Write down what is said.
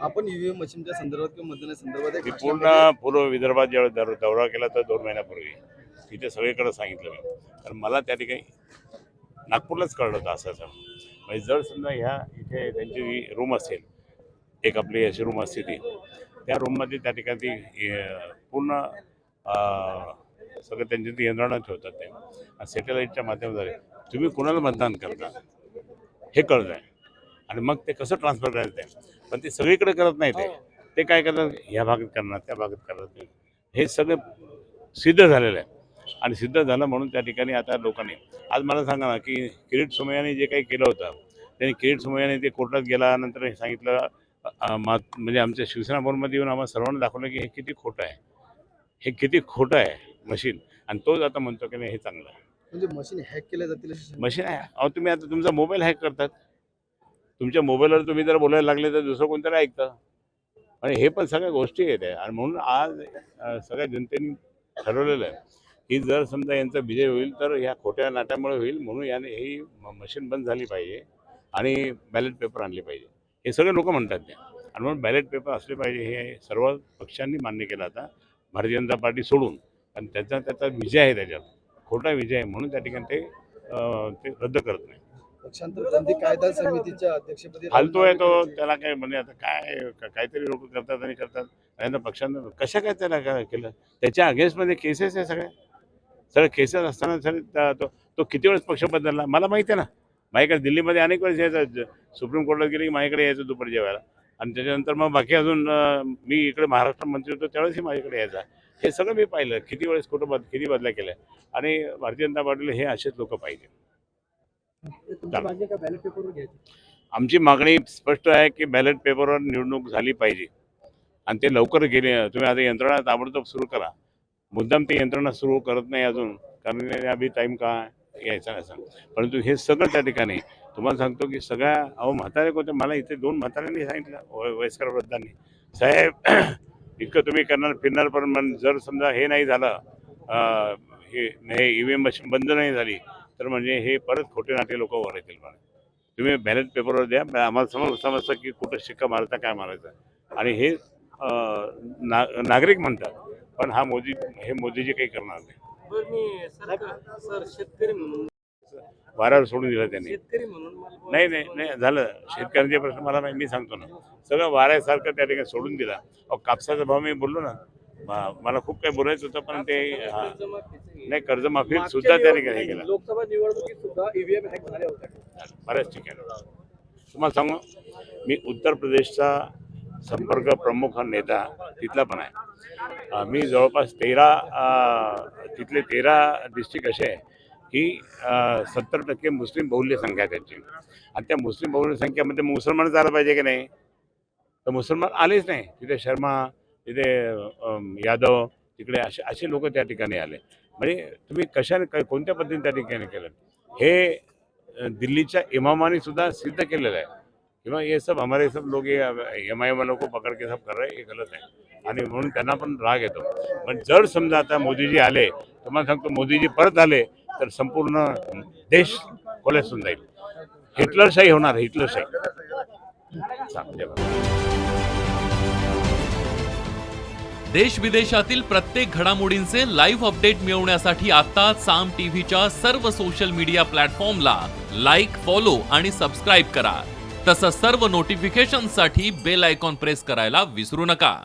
आपण ईव्हीएम मशीनच्या संदर्भात किंवा मतदाना संदर्भात मी पूर्ण पूर्व विदर्भात ज्यावेळेस दौरा दौरा केला तर दोन महिन्यापूर्वी. तिथे सगळीकडे सांगितलं मी. कारण मला त्या ठिकाणी नागपूरलाच कळलं होतं असं असं. म्हणजे जर समजा ह्या इथे त्यांची जी रूम असेल एक आपली अशी रूम असते ती त्या रूममध्ये त्या ठिकाणी पूर्ण सगळं त्यांची ती यंत्रणा ठेवतात ते. सॅटेलाईटच्या माध्यमाद्वारे तुम्ही कोणाला मतदान करता हे कळत आहे आणि मग ते कसं ट्रान्सफर करायचं ते? पण ते सगळीकडे करत नाही ते. ते काय करतात? ह्या भागात करणार त्या भागात करणार नाही. हे सगळं सिद्ध झालेलं आहे. आणि सिद्ध झालं म्हणून त्या ठिकाणी आता लोकांनी आज मला सांगा ना की किरीट सोमय्याने जे काही केलं होतं त्यांनी किरीट सोमय्याने ते कोर्टात गेला नंतर हे सांगितलं म्हणजे आमच्या शिवसेना भवनमध्ये येऊन आम्हाला सर्वांना दाखवलं की हे किती खोटं आहे. हे किती खोटं आहे. मशीन. आणि तोच आता म्हणतो की नाही हे चांगलं आहे. म्हणजे मशीन हॅक केल्या जातील. मशीन आहे. अहो तुम्ही आता तुमचा मोबाईल हॅक करतात. तुमच्या मोबाईलवर तुम्ही जर बोलायला लागले तर दुसरं कोणतरी ऐकतं. आणि हे पण सगळ्या गोष्टी आहेत. आहे. आणि म्हणून आज सगळ्या जनतेने ठरवलेलं आहे की जर समजा यांचा विजय होईल तर ह्या खोट्या नाट्यामुळे होईल. म्हणून याने ही मशीन बंद झाली पाहिजे. आणि बॅलेट पेपर आणले पाहिजे. हे सगळे लोक म्हणतात ते. आणि म्हणून बॅलेट पेपर असले पाहिजे. हे सर्व पक्षांनी मान्य केलं आता. भारतीय जनता पार्टी सोडून. आणि त्याचा त्याचा विजय आहे त्याच्यात. खोटा विजय आहे म्हणून त्या ठिकाणी ते ते रद्द करत नाही. कायदा समितीच्या अध्यक्षपदी आहे तो त्याला काय म्हणजे आता काय काहीतरी लोक करतात आणि करतात. आणि आता पक्षांना कशा काय त्याला काय केलं? त्याच्या अगेन्स्टमध्ये केसेस आहे सगळ्या. सगळ्या केसेस असताना सर तो तो किती वेळेस पक्ष बदलला? मला माहिती आहे ना. माझ्याकडे दिल्लीमध्ये अनेक वेळेस यायचं. सुप्रीम कोर्टात गेले की माझ्याकडे यायचं दुपारी जेवायला. आणि त्याच्यानंतर मग बाकी अजून मी इकडे महाराष्ट्र मंत्री होतो त्यावेळेसही माझ्याकडे यायचा. हे सगळं मी पाहिलं. किती वेळेस कुठं बद किती बदल्या केल्या? आणि भारतीय जनता पार्टीला हे असेच लोक पाहिजे. आमची मागणी स्पष्ट आहे की बॅलेट पेपरवर निवडणूक झाली पाहिजे. आणि ते लवकर गेले. तुम्ही आता यंत्रणा ताबडतोब सुरू करा. मुद्दाम ते यंत्रणा सुरू करत नाही अजून. कारण अभि टाईम का यायचा नसा परंतु हे सगळं त्या ठिकाणी. तुम्हाला सांगतो की सगळ्या अहो म्हातारे कोणते? मला इथे दोन म्हाताऱ्यांनी सांगितलं वय- वयस्कर वृद्धांनी. साहेब इतकं तुम्ही करणार फिरणार पण मन जर समजा हे नाही झालं हे हे ई व्ही एम मशीन बंद नाही झाली तर म्हणजे हे परत खोटे नाटे लोक वर येतील मला. तुम्ही बॅलेट पेपरवर द्या आम्हाला समज समजतं की कुठं शिक्का मारायचा काय मारायचा. आणि हे ना नागरिक म्हणतात पण हा मोदी हे मोदीजी काही करणार नाही. सर शेतकरी म्हणून वाऱ्यावर सोडून दिलं त्यांनी. नाही नाही नाही झालं. शेतकऱ्यांचे प्रश्न मला माहिती मी सांगतो ना. सगळं वाऱ्यासारखं त्या ठिकाणी सोडून दिला. अहो कापसाचा भाव मी बोललो ना मला खूप काही बोलायचं होतं पण ते. नाही कर्जमाफी सुद्धा त्या ठिकाणी केलं. लोकसभा निवडणुकीत सुद्धा ईव्हीएम हॅक झाल्या होत्या. बऱ्याच ठिकाणी तुम्हाला सांगू मी उत्तर प्रदेशचा संपर्क प्रमुख हा नेता तिथला पण आहे. मी जवळपास तेरा तिथले तेरा डिस्ट्रिक्ट असे आहे. की सत्तर टक्के मुस्लिम बहुल्य संख्या त्यांची. आणि त्या मुस्लिम बहुल्य संख्येमध्ये मुसलमानच आलं पाहिजे की नाही? तर मुसलमान आलेच नाही. तिथे शर्मा तिथे यादव तिकडे असे असे लोक त्या ठिकाणी आले. म्हणजे तुम्ही कशाने कोणत्या पद्धतीने त्या ठिकाणी केलं? हे दिल्लीच्या इमामाने सुद्धा सिद्ध केलेलं आहे. किंवा हे सब हमारे सब लोग एम आई वालों को पकड़ के सब कर रहे हे गलत आहे आणि म्हणून त्यांना पण राग येतो. पण जर समजा आता मोदीजी आले तुम्हाला सांगतो मोदीजी परत आले तर संपूर्ण देश कोलॅप्सून जाईल. हिटलरशाही होणार हिटलरशाही. देश विदेशातील प्रत्येक घडामोडींचे लाईव्ह अपडेट मिळवण्यासाठी आता साम टीव्हीच्या सर्व सोशल मीडिया प्लॅटफॉर्मला लाईक फॉलो आणि सबस्क्राईब करा. तसंच सर्व नोटिफिकेशनसाठी बेल आयकॉन प्रेस करायला विसरू नका.